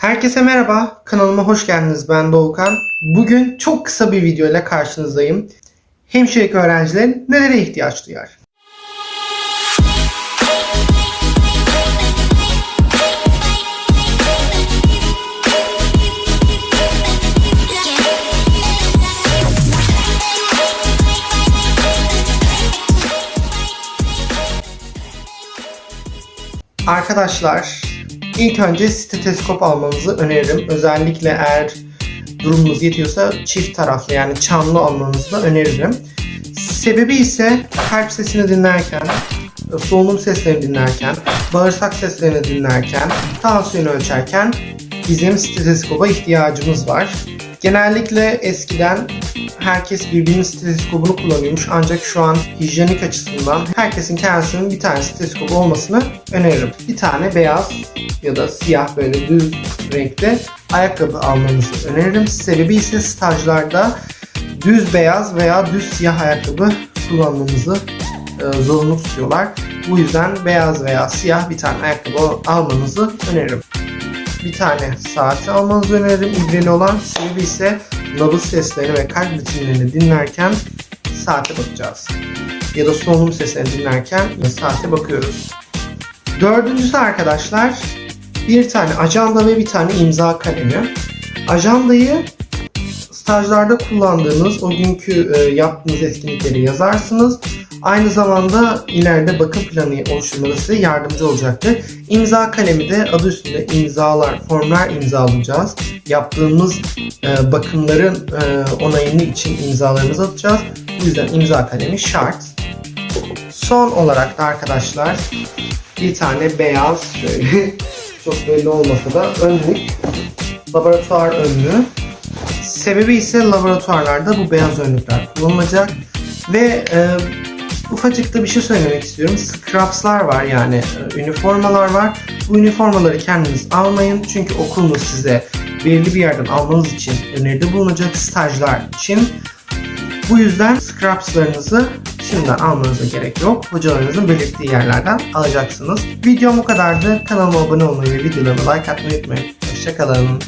Herkese merhaba, kanalıma hoş geldiniz. Ben Doğukan. Bugün çok kısa bir video ile karşınızdayım. Hemşirelik öğrencilerin nelere ihtiyaç duyar? Arkadaşlar, ilk önce steteskop almanızı öneririm. Özellikle eğer durumunuz yetiyorsa çift taraflı yani çanlı almanızı da öneririm. Sebebi ise kalp sesini dinlerken, solunum seslerini dinlerken, bağırsak seslerini dinlerken, tansiyonu ölçerken bizim stetoskopa ihtiyacımız var. Genellikle eskiden herkes birbirinin steteskopunu kullanıyormuş ancak şu an hijyenik açısından herkesin kendisinin bir tane stetoskop olmasını öneririm. Bir tane beyaz ya da siyah böyle düz renkte ayakkabı almanızı öneririm. Sebebi ise stajlarda düz beyaz veya düz siyah ayakkabı kullanmamızı e, zorunlu tutuyorlar. Bu yüzden beyaz veya siyah bir tane ayakkabı almanızı öneririm. Bir tane saati almanızı öneririm. İbreli olan sebebi ise nabız seslerini ve kalp ritimlerini dinlerken saate bakacağız. Ya da solunum seslerini dinlerken saate bakıyoruz. Dördüncüsü arkadaşlar bir tane ajanda ve bir tane imza kalemi. Ajandayı stajlarda kullandığınız o günkü e, yaptığınız etkinlikleri yazarsınız. Aynı zamanda ileride bakım planı oluşturmada size yardımcı olacaktır. İmza kalemi de adı üstünde imzalar, formlar imzalayacağız. Yaptığımız e, bakımların e, onayını için imzalarımızı atacağız. Bu yüzden imza kalemi şart. Son olarak da arkadaşlar bir tane beyaz şöyle çok belli olmasa da önlük laboratuvar önlüğü. Sebebi ise laboratuvarlarda bu beyaz önlükler kullanılacak ve e, ufacık da bir şey söylemek istiyorum. Scrubs'lar var yani e, üniformalar var. Bu üniformaları kendiniz almayın çünkü okulunuz size belirli bir yerden almanız için öneride bulunacak stajlar için. Bu yüzden scrubs'larınızı şimdiden almanıza gerek yok. Hocalarınızın belirttiği yerlerden alacaksınız. Videom bu kadardı. Kanalıma abone olmayı ve videolarıma like atmayı unutmayın. Hoşçakalın.